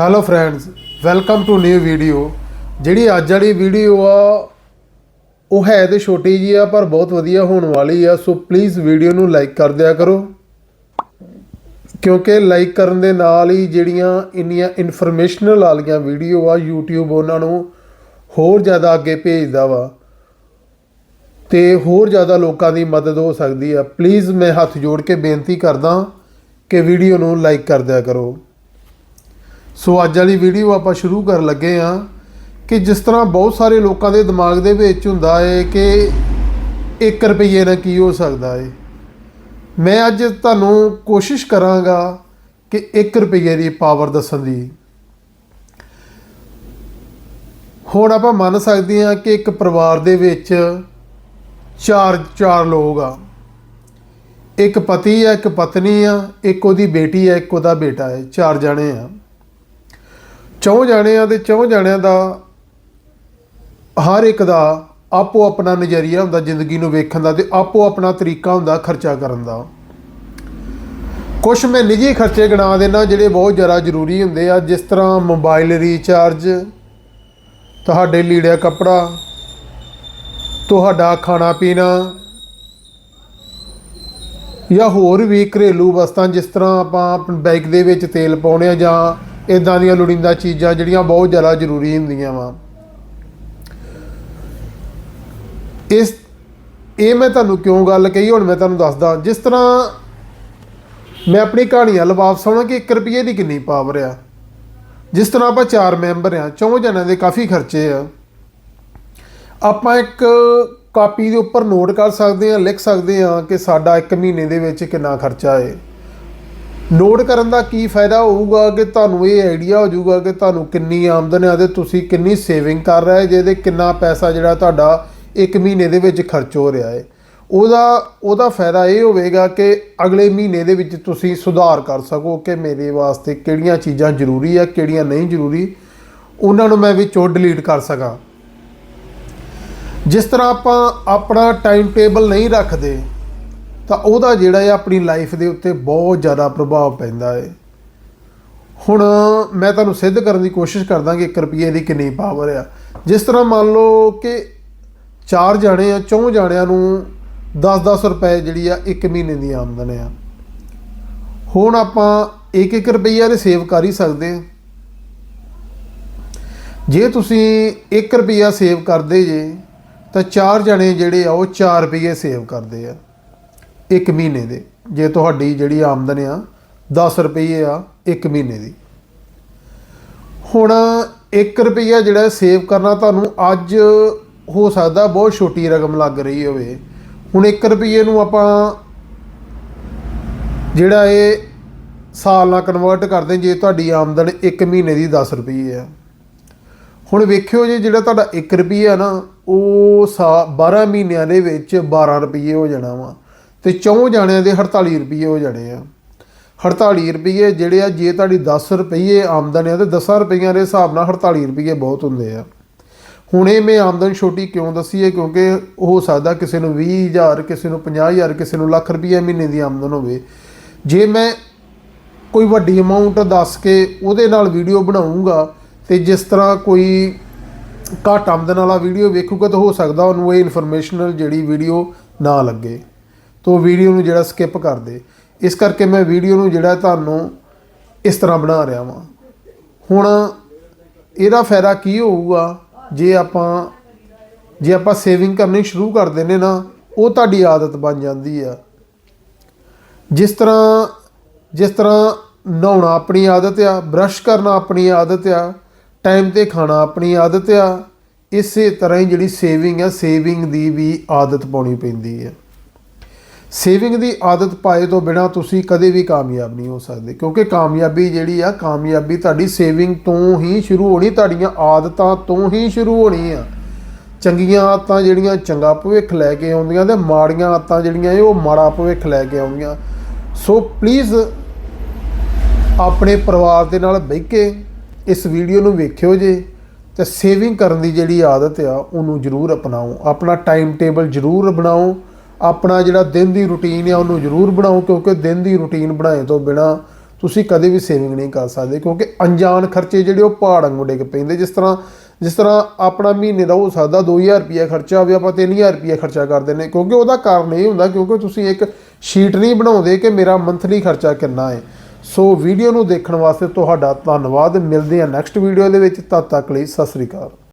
Hello friends welcome to new video ਜਿਹੜੀ ਅੱਜ ਵਾਲੀ ਵੀਡੀਓ ਆ, ਉਹ ਹੈ ਤੇ ਛੋਟੀ ਜੀ ਆ, ਪਰ ਬਹੁਤ ਵਧੀਆ ਹੋਣ ਵਾਲੀ ਆ ਸੋ ਪਲੀਜ਼ ਵੀਡੀਓ ਨੂੰ ਲਾਈਕ ਕਰ ਦਿਆ ਕਰੋ। ਕਿਉਂਕਿ ਲਾਈਕ ਕਰਨ ਦੇ ਨਾਲ ਹੀ ਜਿਹੜੀਆਂ ਇੰਨੀਆਂ ਇਨਫੋਰਮੇਸ਼ਨਲ ਵਾਲੀਆਂ ਵੀਡੀਓ ਆ, YouTube ਉਹਨਾਂ ਨੂੰ ਹੋਰ ਜ਼ਿਆਦਾ ਅੱਗੇ ਭੇਜਦਾ ਵਾ। ਤੇ ਹੋਰ ਜ਼ਿਆਦਾ ਲੋਕਾਂ ਦੀ ਮਦਦ ਹੋ ਸਕਦੀ ਆ। ਪਲੀਜ਼ ਮੈਂ ਹੱਥ ਜੋੜ ਕੇ ਬੇਨਤੀ ਕਰਦਾ ਕਿ ਵੀਡੀਓ ਨੂੰ ਲਾਈਕ ਕਰ ਦਿਆ ਕਰੋ। ਸੋ ਅੱਜ ਵਾਲੀ ਵੀਡੀਓ ਆਪਾਂ ਸ਼ੁਰੂ ਕਰਨ ਲੱਗੇ ਆ ਕਿ ਜਿਸ ਤਰ੍ਹਾਂ ਬਹੁਤ ਸਾਰੇ ਲੋਕਾਂ ਦੇ ਦਿਮਾਗ ਦੇ ਵਿੱਚ ਹੁੰਦਾ ਹੈ ਕਿ 1 ਰੁਪਏ ਨਾਲ ਕੀ ਹੋ ਸਕਦਾ ਹੈ ਮੈਂ ਅੱਜ ਤੁਹਾਨੂੰ ਕੋਸ਼ਿਸ਼ ਕਰਾਂਗਾ ਕਿ 1 ਰੁਪਏ ਦੀ ਪਾਵਰ ਦੱਸਣ ਦੀ। ਹੁਣ ਆਪਾਂ ਮੰਨ ਸਕਦੇ ਹਾਂ ਕਿ ਇੱਕ ਪਰਿਵਾਰ ਦੇ ਵਿੱਚ ਚਾਰ ਚਾਰ ਲੋਕ ਆ। ਇੱਕ ਪਤੀ ਆ, ਇੱਕ ਪਤਨੀ ਆ, ਇੱਕ ਉਹਦੀ ਬੇਟੀ ਆ, ਇੱਕ ਉਹਦਾ ਬੇਟਾ ਹੈ ਚਾਰ ਜਣੇ ਆ। ਚੌਂ ਜਾਣਿਆਂ ਦੇ ਚੌਂ ਜਾਣਿਆਂ ਦਾ ਹਰ ਇੱਕ ਦਾ ਆਪੋ ਆਪਣਾ ਨਜ਼ਰੀਆ ਹੁੰਦਾ ਜ਼ਿੰਦਗੀ ਨੂੰ ਵੇਖਣ ਦਾ ਤੇ ਆਪੋ ਆਪਣਾ ਤਰੀਕਾ ਹੁੰਦਾ ਖਰਚਾ ਕਰਨ ਦਾ। ਕੁਝ ਮੈਂ ਨਿੱਜੀ ਖਰਚੇ ਗਿਣਾ ਦੇਣਾ ਜਿਹੜੇ ਬਹੁਤ ਜ਼ਿਆਦਾ ਜ਼ਰੂਰੀ ਹੁੰਦੇ ਆ, ਜਿਸ ਤਰ੍ਹਾਂ ਮੋਬਾਈਲ ਰੀਚਾਰਜ, ਤੁਹਾਡੇ ਲੀੜਿਆ ਕੱਪੜਾ, ਤੁਹਾਡਾ ਖਾਣਾ ਪੀਣਾ ਜਾਂ ਹੋਰ ਵੀ ਘਰੇਲੂ ਵਸਤਾਂ ਜਿਸ ਤਰ੍ਹਾਂ ਆਪਾਂ ਆਪਣੇ ਬਾਈਕ ਦੇ ਵਿੱਚ ਤੇਲ ਪਾਉਣੇ ਆ ਜਾਂ ਇਦਾਂ ਦੀਆਂ ਲੋੜੀਂਦਾ ਚੀਜ਼ਾਂ ਜਿਹੜੀਆਂ ਬਹੁਤ ਜ਼ਿਆਦਾ ਜ਼ਰੂਰੀ ਹੁੰਦੀਆਂ ਵਾ। ਇਸ, ਇਹ ਮੈਂ ਤੁਹਾਨੂੰ ਕਿਉਂ ਗੱਲ ਕਹੀ, ਹੁਣ ਮੈਂ ਤੁਹਾਨੂੰ ਦੱਸਦਾ। ਜਿਸ ਤਰ੍ਹਾਂ ਮੈਂ ਆਪਣੀ ਕਹਾਣੀ ਵੱਲ ਵਾਪਸ ਆਉਣਾ ਕਿ 1 ਰੁਪਏ ਦੀ ਕਿੰਨੀ ਪਾਵਰ ਆ। ਜਿਸ ਤਰ੍ਹਾਂ ਆਪਾਂ ਚਾਰ ਮੈਂਬਰ ਆ, ਚੌਂ ਜਣਿਆਂ ਦੇ ਕਾਫੀ ਖਰਚੇ ਆ। ਆਪਾਂ ਇੱਕ ਕਾਪੀ ਦੇ ਉੱਪਰ ਨੋਟ ਕਰ ਸਕਦੇ ਹਾਂ ਲਿਖ ਸਕਦੇ ਹਾਂ ਕਿ ਸਾਡਾ ਇੱਕ ਮਹੀਨੇ ਦੇ ਵਿੱਚ ਕਿੰਨਾ ਖਰਚਾ ਹੈ ਨੋਟ ਕਰਨ ਦਾ ਕੀ ਫਾਇਦਾ ਹੋਊਗਾ ਕਿ ਤੁਹਾਨੂੰ ਇਹ ਆਈਡੀਆ ਹੋ ਜਾਊਗਾ ਕਿ ਤੁਹਾਨੂੰ ਕਿੰਨੀ ਆਮਦਨ ਹੈ ਤੇ ਤੁਸੀਂ ਕਿੰਨੀ ਸੇਵਿੰਗ ਕਰ ਰਹੇ ਜਿਹਦੇ ਕਿੰਨਾ ਪੈਸਾ ਜਿਹੜਾ ਤੁਹਾਡਾ ਇੱਕ ਮਹੀਨੇ ਦੇ ਵਿੱਚ ਖਰਚ ਹੋ ਰਿਹਾ ਹੈ। ਉਹਦਾ ਉਹਦਾ ਫਾਇਦਾ ਇਹ ਹੋਵੇਗਾ ਕਿ ਅਗਲੇ ਮਹੀਨੇ ਦੇ ਵਿੱਚ ਤੁਸੀਂ ਸੁਧਾਰ ਕਰ ਸਕੋ ਕਿ ਮੇਰੇ ਵਾਸਤੇ ਕਿਹੜੀਆਂ ਚੀਜ਼ਾਂ ਜ਼ਰੂਰੀ ਆ, ਕਿਹੜੀਆਂ ਨਹੀਂ ਜ਼ਰੂਰੀ। ਉਹਨਾਂ ਨੂੰ ਮੈਂ ਵਿੱਚੋਂ ਡਿਲੀਟ ਕਰ ਸਕਾਂ। ਜਿਸ ਤਰ੍ਹਾਂ ਆਪਾਂ ਆਪਣਾ ਟਾਈਮ ਟੇਬਲ ਨਹੀਂ ਰੱਖਦੇ ਤਾਂ ਉਹਦਾ ਜਿਹੜਾ ਹੈ ਆਪਣੀ ਲਾਈਫ ਦੇ ਉੱਤੇ ਬਹੁਤ ਜ਼ਿਆਦਾ ਪ੍ਰਭਾਵ ਪੈਂਦਾ ਹੈ। ਹੁਣ ਮੈਂ ਤੁਹਾਨੂੰ ਸਿੱਧ ਕਰਨ ਦੀ ਕੋਸ਼ਿਸ਼ ਕਰਦਾ ਕਿ 1 ਰੁਪਏ ਦੀ ਕਿੰਨੀ ਪਾਵਰ ਆ। ਜਿਸ ਤਰ੍ਹਾਂ ਮੰਨ ਲਓ ਕਿ ਚਾਰ ਜਾਣੇ ਆ, ਚੌਂ ਜਾਣਿਆਂ ਨੂੰ 10-10 ਰੁਪਏ ਜਿਹੜੀ ਆ 1 ਮਹੀਨੇ ਦੀ ਆਮਦਨ ਆ। ਹੁਣ ਆਪਾਂ 1-1 ਰੁਪਈਆ ਦੇ ਸੇਵ ਕਰ ਹੀ ਸਕਦੇ ਆ। ਜੇ ਤੁਸੀਂ 1 ਰੁਪਈਆ ਸੇਵ ਕਰਦੇ ਜੇ, ਤਾਂ ਚਾਰ ਜਣੇ ਜਿਹੜੇ ਆ ਉਹ 4 ਰੁਪਏ ਸੇਵ ਕਰਦੇ ਆ। ਇੱਕ ਮਹੀਨੇ ਦੇ। ਜੇ ਤੁਹਾਡੀ ਜਿਹੜੀ ਆਮਦਨ ਆ 10 ਰੁਪਏ ਆ, ਇੱਕ ਮਹੀਨੇ ਦੀ। ਹੁਣ 1 ਰੁਪਈਆ ਜਿਹੜਾ ਸੇਵ ਕਰਨਾ ਤੁਹਾਨੂੰ ਅੱਜ ਹੋ ਸਕਦਾ, ਬਹੁਤ ਛੋਟੀ ਰਕਮ ਲੱਗ ਰਹੀ ਹੋਵੇ। ਹੁਣ 1 ਰੁਪਏ ਨੂੰ ਆਪਾਂ ਜਿਹੜਾ ਇਹ ਸਾਲ ਨਾਲ ਕਨਵਰਟ ਕਰਦੇ ਜੇ ਤੁਹਾਡੀ ਆਮਦਨ 1 ਮਹੀਨੇ ਦੀ 10 ਰੁਪਏ ਆ। ਹੁਣ ਵੇਖਿਓ ਜੇ ਜਿਹੜਾ ਤੁਹਾਡਾ 1 ਰੁਪਿਆ ਨਾ, ਉਹ ਸਾ 12 ਮਹੀਨਿਆਂ ਦੇ ਵਿੱਚ 12 ਰੁਪਏ ਹੋ ਜਾਣਾ ਵਾ। ਤੇ ਚੌਂ ਜਾਣਿਆਂ ਦੇ 48 ਰੁਪਏ ਹੋ ਜਾਣੇ ਆ। 48 ਰੁਪਏ ਜਿਹੜੇ ਆ, ਜੇ ਤੁਹਾਡੀ 10 ਰੁਪਏ ਆਮਦਨ ਆ, ਤੇ 10 ਰੁਪਈਆਂ ਦੇ ਹਿਸਾਬ ਨਾਲ 48 ਰੁਪਏ ਬਹੁਤ ਹੁੰਦੇ ਆ। ਹੁਣ ਇਹ ਮੈਂ ਆਮਦਨ ਛੋਟੀ ਕਿਉਂ ਦੱਸੀ ਹੈ ਕਿਉਂਕਿ ਹੋ ਸਕਦਾ ਕਿਸੇ ਨੂੰ 20000 ਕਿਸੇ ਨੂੰ 50000 ਕਿਸੇ ਨੂੰ ਲੱਖ ਰੁਪਏ ਮਹੀਨੇ ਦੀ ਆਮਦਨ ਹੋਵੇ। ਜੇ ਮੈਂ ਕੋਈ ਵੱਡੀ ਅਮਾਉਂਟ ਦੱਸ ਕੇ ਉਹਦੇ ਨਾਲ ਵੀਡੀਓ ਬਣਾਉਂਗਾ ਤੇ ਜਿਸ ਤਰ੍ਹਾਂ ਕੋਈ ਘੱਟ ਆਮਦਨ ਵਾਲਾ ਵੀਡੀਓ ਵੇਖੂਗਾ, ਤਾਂ ਹੋ ਸਕਦਾ ਉਹਨੂੰ ਇਹ ਇਨਫੋਰਮੇਸ਼ਨਲ ਜਿਹੜੀ ਵੀਡੀਓ ਨਾ ਲੱਗੇ। ਤਾਂ ਵੀਡੀਓ ਨੂੰ ਜਿਹੜਾ ਸਕਿਪ ਕਰ ਦੇ। ਇਸ ਕਰਕੇ ਮੈਂ ਵੀਡੀਓ ਨੂੰ ਜਿਹੜਾ ਤੁਹਾਨੂੰ ਇਸ ਤਰ੍ਹਾਂ ਬਣਾ ਰਿਹਾ ਵਾਂ। ਹੁਣ ਇਹਦਾ ਫਾਇਦਾ ਕੀ ਹੋਊਗਾ? ਜੇ ਆਪਾਂ ਜੇ ਆਪਾਂ ਸੇਵਿੰਗ ਕਰਨੀ ਸ਼ੁਰੂ ਕਰ ਦਿੰਨੇ ਨਾ, ਉਹ ਤੁਹਾਡੀ ਆਦਤ ਬਣ ਜਾਂਦੀ ਆ। ਜਿਸ ਤਰ੍ਹਾਂ ਜਿਸ ਤਰ੍ਹਾਂ ਨਹਾਉਣਾ ਆਪਣੀ ਆਦਤ ਆ ਬ੍ਰਸ਼ ਕਰਨਾ ਆਪਣੀ ਆਦਤ ਆ ਟਾਈਮ ਤੇ ਖਾਣਾ ਆਪਣੀ ਆਦਤ ਆ, ਇਸੇ ਤਰ੍ਹਾਂ ਹੀ ਜਿਹੜੀ ਸੇਵਿੰਗ ਆ ਸੇਵਿੰਗ ਦੀ ਵੀ ਆਦਤ ਪਾਉਣੀ ਪੈਂਦੀ ਹੈ ਸੇਵਿੰਗ ਦੀ ਆਦਤ ਪਾਏ ਤੋਂ ਬਿਨਾ ਤੁਸੀਂ ਕਦੇ ਵੀ ਕਾਮਯਾਬ ਨਹੀਂ ਹੋ ਸਕਦੇ, ਕਿਉਂਕਿ ਕਾਮਯਾਬੀ ਜਿਹੜੀ ਆ, ਕਾਮਯਾਬੀ ਤੁਹਾਡੀ ਸੇਵਿੰਗ ਤੋਂ ਹੀ ਸ਼ੁਰੂ ਹੋਣੀ, ਤੁਹਾਡੀਆਂ ਆਦਤਾਂ ਤੋਂ ਹੀ ਸ਼ੁਰੂ ਹੋਣੀ ਆ। ਚੰਗੀਆਂ ਆਦਤਾਂ ਜਿਹੜੀਆਂ ਚੰਗਾ ਭਵਿੱਖ ਲੈ ਕੇ ਆਉਂਦੀਆਂ ਤੇ ਮਾੜੀਆਂ ਆਦਤਾਂ ਜਿਹੜੀਆਂ ਇਹ ਉਹ ਮਾੜਾ ਭਵਿੱਖ ਲੈ ਕੇ ਆਉਂਦੀਆਂ। ਸੋ ਪਲੀਜ਼ ਆਪਣੇ ਪਰਿਵਾਰ ਦੇ ਨਾਲ ਬਹਿ ਕੇ ਇਸ ਵੀਡੀਓ ਨੂੰ ਵੇਖਿਓ ਜੇ ਤੇ ਸੇਵਿੰਗ ਕਰਨ ਦੀ ਜਿਹੜੀ ਆਦਤ ਆ, ਉਹਨੂੰ ਜ਼ਰੂਰ ਅਪਣਾਓ। ਆਪਣਾ ਟਾਈਮ ਟੇਬਲ ਜ਼ਰੂਰ ਬਣਾਓ। ਆਪਣਾ ਜਿਹੜਾ ਦਿਨ ਦੀ ਰੁਟੀਨ ਆ, ਉਹਨੂੰ ਜ਼ਰੂਰ ਬਣਾਓ, ਕਿਉਂਕਿ ਦਿਨ ਦੀ ਰੁਟੀਨ ਬਣਾਏ ਤੋਂ ਬਿਨਾ ਤੁਸੀਂ ਕਦੇ ਵੀ ਸੇਵਿੰਗ ਨਹੀਂ ਕਰ ਸਕਦੇ, ਕਿਉਂਕਿ ਅਣਜਾਣ ਖਰਚੇ ਜਿਹੜੇ ਉਹ ਪਹਾੜ ਵਾਂਗੂ ਡਿੱਗ ਪੈਂਦੇ। ਜਿਸ ਤਰ੍ਹਾਂ ਜਿਸ ਤਰ੍ਹਾਂ ਆਪਣਾ ਮਹੀਨੇ ਦਾ ਹੋ ਸਕਦਾ 2000 ਰੁਪਏ ਖਰਚਾ ਹੋਵੇ, ਆਪਾਂ 3000 ਰੁਪਏ ਖਰਚਾ ਕਰ ਦਿੰਦੇ ਕਿਉਂਕਿ ਉਹਦਾ ਕਾਰਨ ਇਹ ਹੁੰਦਾ, ਕਿਉਂਕਿ ਤੁਸੀਂ ਇੱਕ ਸ਼ੀਟ ਨਹੀਂ ਬਣਾਉਂਦੇ ਕਿ ਮੇਰਾ ਮੰਥਲੀ ਖਰਚਾ ਕਿੰਨਾ ਹੈ। ਸੋ ਵੀਡੀਓ ਨੂੰ ਦੇਖਣ ਵਾਸਤੇ ਤੁਹਾਡਾ ਧੰਨਵਾਦ, ਮਿਲਦੇ ਹਾਂ ਨੈਕਸਟ ਵੀਡੀਓ ਦੇ ਵਿੱਚ, ਤਦ ਤੱਕ ਲਈ ਸਤਿ ਸ੍ਰੀ ਅਕਾਲ।